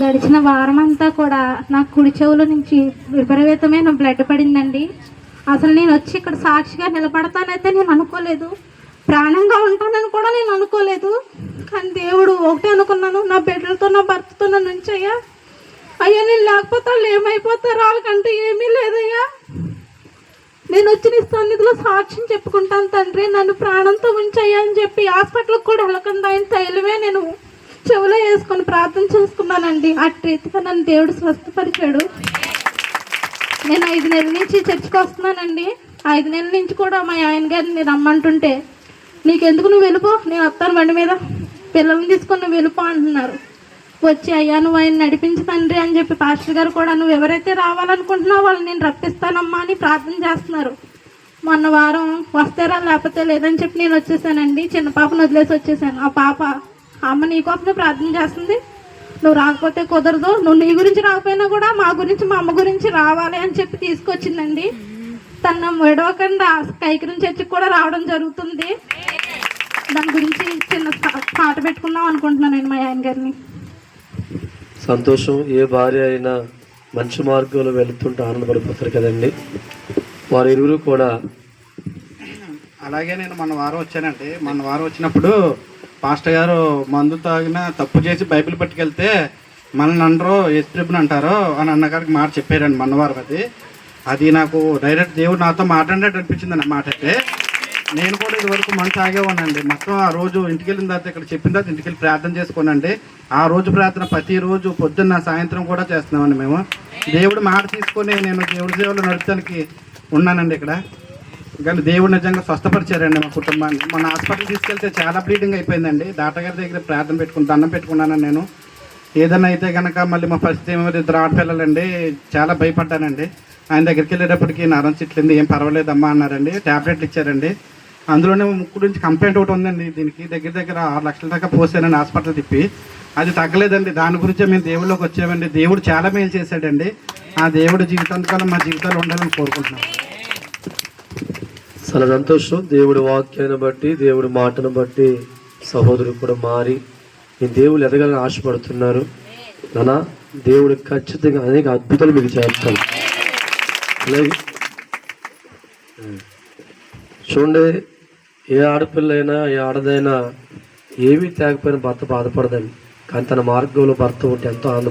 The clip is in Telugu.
గడిచిన వారం అంతా కూడా నా కుడి చెవుల నుంచి విపరీతమైన బ్లడ్ పడిందండి. అసలు నేను వచ్చి ఇక్కడ సాక్షిగా నిలబడతానైతే నేను అనుకోలేదు. ప్రాణంగా ఉంటానని కూడా నేను అనుకోలేదు. కానీ దేవుడు ఒకటే అనుకున్నాను నా బిడ్డలతో నా భర్తతో నన్ను ఉంచయ్యా. అయ్యా నేను లేకపోతే వాళ్ళు ఏమైపోతారు? వాళ్ళకంటే ఏమీ లేదయ్యా. నేను వచ్చి నీ సన్నిధిలో సాక్ష్యం చెప్పుకుంటాను తండ్రి. నన్ను ప్రాణంతో ఉంచయ్యా అని చెప్పి హాస్పిటల్కి కూడా వెళ్ళకుండా ఆయన తైలమే నేను చెవిలో వేసుకొని ప్రార్థన చేసుకున్నానండి. అటు రీతిగా నన్ను దేవుడు స్వస్థపరిచాడు. నేను ఐదు నెలల నుంచి చర్చికి వస్తున్నానండి. ఐదు నెలల నుంచి కూడా మా ఆయన గారిని రమ్మంటుంటే నీకెందుకు నువ్వు వెళ్ళిపో? నేను వస్తాను బండి మీద. పిల్లల్ని తీసుకొని నువ్వు వెళ్ళిపో అంటున్నారు. వచ్చి అయ్యా నువ్వు ఆయన నడిపించు తండ్రి అని చెప్పి పాస్టర్ గారు కూడా నువ్వు ఎవరైతే రావాలనుకుంటున్నావు వాళ్ళని నేను రప్పిస్తానమ్మా అని ప్రార్థన చేస్తున్నారు. మొన్న వారం వస్తారా? లేకపోతే లేదని చెప్పి నేను వచ్చేసానండి. చిన్న పాపను వదిలేసి వచ్చేసాను. ఆ పాప అమ్మ నీ కోసమే ప్రార్థన చేస్తుంది. నువ్వు రాకపోతే కుదరదు. నువ్వు నీ గురించి రాకపోయినా కూడా మా గురించి మా అమ్మ గురించి రావాలి అని చెప్పి తీసుకొచ్చిందండి. తన విడవకుండా కైకరం చర్చికి కూడా రావడం జరుగుతుంది. దాని గురించి చిన్న పాట పెట్టుకుందాం అనుకుంటున్నాను నేను మా ఆయన గారిని. సంతోషం ఏ భార్య అయినా మంచి మార్గంలో వెళుతుంటే ఆనందపడిపోతారు కదండి. వారు ఇరువురు కూడా అలాగే నేను మన వారం వచ్చానండి. మన వారం వచ్చినప్పుడు పాస్టర్ గారు మందు తాగిన తప్పు చేసి బైబిల్ పట్టుకెళ్తే మనల్ని అంటారు ఎస్ప్రిబ్ని అంటారు అని అన్నగారికి మాట చెప్పారండి మన అది. అది నాకు డైరెక్ట్ దేవుడు నాతో మాట్లాడినట్టు అనిపించింది అన్న మాట అయితే. నేను కూడా ఇదివరకు మంచి తాగేవానండి మొత్తం ఆ రోజు ఇంటికి వెళ్ళిన తర్వాత ఇక్కడ చెప్పిన తర్వాత ఇంటికి వెళ్ళి ప్రార్థన చేసుకోనండి. ఆ రోజు ప్రార్థన ప్రతిరోజు పొద్దున్న సాయంత్రం కూడా చేస్తున్నామండి మేము. దేవుడు మాట తీసుకొని నేను దేవుడి సేవలు నడపడానికి ఉన్నానండి ఇక్కడ. కానీ దేవుడు నిజంగా స్వస్థపరిచారండి మా కుటుంబాన్ని. మన హాస్పిటల్ తీసుకెళ్తే చాలా బ్లీడింగ్ అయిపోయిందండి. డాక్టర్ గారి దగ్గర ప్రార్థన పెట్టుకుని దండం పెట్టుకున్నాను నేను. ఏదైనా అయితే కనుక మళ్ళీ మా పరిస్థితి ఏమో ఇద్దరు ఆడపిల్లలండి. చాలా భయపడ్డానండి. ఆయన దగ్గరికి వెళ్ళేటప్పటికి నరం చిట్లింది. ఏం పర్వాలేదమ్మా అన్నారండి. ట్యాబ్లెట్లు ఇచ్చారండి. అందులోనే ముక్కు నుంచి కంప్లైంట్ ఒకటి ఉందండి దీనికి. దగ్గర దగ్గర ఆరు లక్షల దాకా పోసానండి హాస్పిటల్ తిప్పి. అది తగ్గలేదండి. దాని గురించే మేము దేవుళ్ళకి వచ్చామండి. దేవుడు చాలా మేలు చేశాడండి. ఆ దేవుడు జీవితాంతకాలం మా జీవితాలు ఉండాలని కోరుకుంటున్నాం. చాలా సంతోషం. దేవుడి వాక్యాన్ని బట్టి దేవుడి మాటను బట్టి సహోదరుడు కూడా మారి మీ దేవుడు ఎదగాలని ఆశపడుతున్నారు. నానా దేవుడు ఖచ్చితంగా అనేక అద్భుతాలు మీకు చేస్తాను అలాగే చూడండి ఏ ఆడపిల్ల అయినా ఏ ఆడదైనా ఏమీ తేకపోయినా భర్త బాధపడదండి. కానీ తన మార్గంలో భర్త ఉంటే ఎంతో ఆనందం.